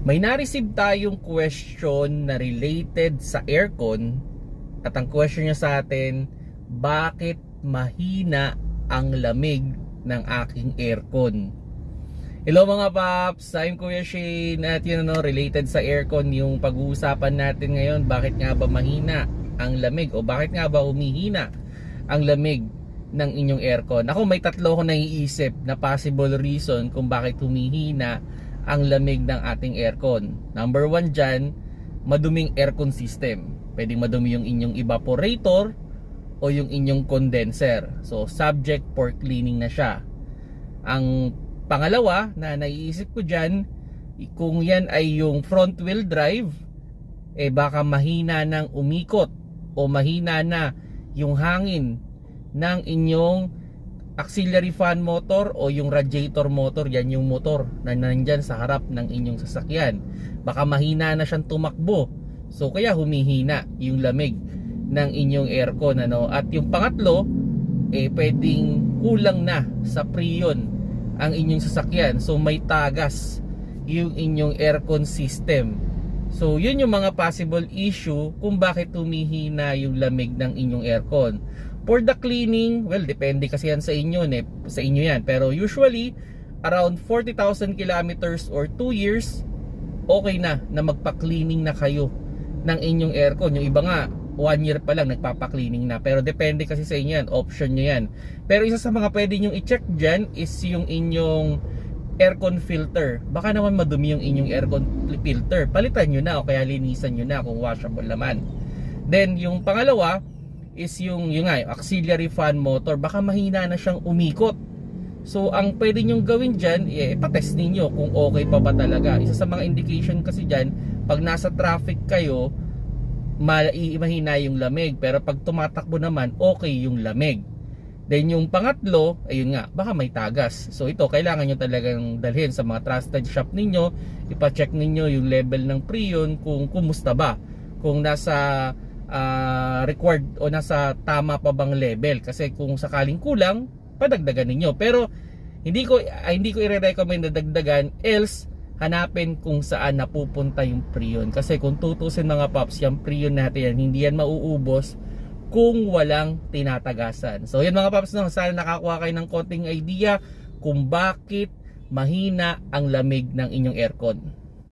May na-receive tayong question na related sa aircon at ang question niya sa atin, bakit mahina ang lamig ng aking aircon? Hello mga paps, I'm Kuya Shane at yun ano, related sa aircon yung pag-uusapan natin ngayon, bakit nga ba mahina ang lamig o bakit nga ba humihina ang lamig ng inyong aircon? Ako may tatlo ko naiisip na possible reason kung bakit humihina ang lamig ng ating aircon. Number one dyan, maduming aircon system. Pwedeng madumi yung inyong evaporator o yung inyong condenser. So, subject for cleaning na siya. Ang pangalawa na naiisip ko dyan, kung yan ay yung front wheel drive, eh baka mahina ng umikot o mahina na yung hangin ng inyong auxiliary fan motor o yung radiator motor, yan yung motor na nandyan sa harap ng inyong sasakyan. Baka mahina na siyang tumakbo. So kaya humihina yung lamig ng inyong aircon ano. At yung pangatlo, eh pwedeng kulang na sa prion ang inyong sasakyan. So may tagas yung inyong aircon system. So yun yung mga possible issue kung bakit humihina yung lamig ng inyong aircon. For the cleaning, well, depende kasi yan sa inyo, eh, sa inyo yan. Pero usually, around 40,000 kilometers or 2 years, okay na na magpa-cleaning na kayo ng inyong aircon. Yung iba nga, 1 year pa lang nagpapa-cleaning na. Pero depende kasi sa inyo yan, option nyo yan. Pero isa sa mga pwede nyo i-check dyan is yung inyong aircon filter. Baka naman madumi yung inyong aircon filter. Palitan nyo na o kaya linisan nyo na kung washable naman. Then, yung pangalawa, is yung yung nga, yung auxiliary fan motor. Baka mahina na siyang umikot. So ang pwede nyong gawin dyan eh, patest ninyo kung okay pa ba talaga. Isa sa mga indication kasi dyan pag nasa traffic kayo ma- mahina yung lamig. Pero pag tumatakbo naman okay yung lamig. Then yung pangatlo ayun nga baka may tagas. So ito kailangan nyo talagang dalhin sa mga trusted shop ninyo. Ipa-check ninyo yung level ng prion kung kumusta ba. Kung nasa uh, required o nasa tama pa bang level. Kasi kung sakaling kulang padagdagan ninyo. Pero hindi ko uh, hindi ko i-recommend na dagdagan else hanapin kung saan napupunta yung prion. Kasi kung tutusin mga paps yung prion natin yan hindi yan mauubos kung walang tinatagasan. So yan mga paps no, sana nakakuha kayo ng konting idea kung bakit mahina ang lamig ng inyong aircon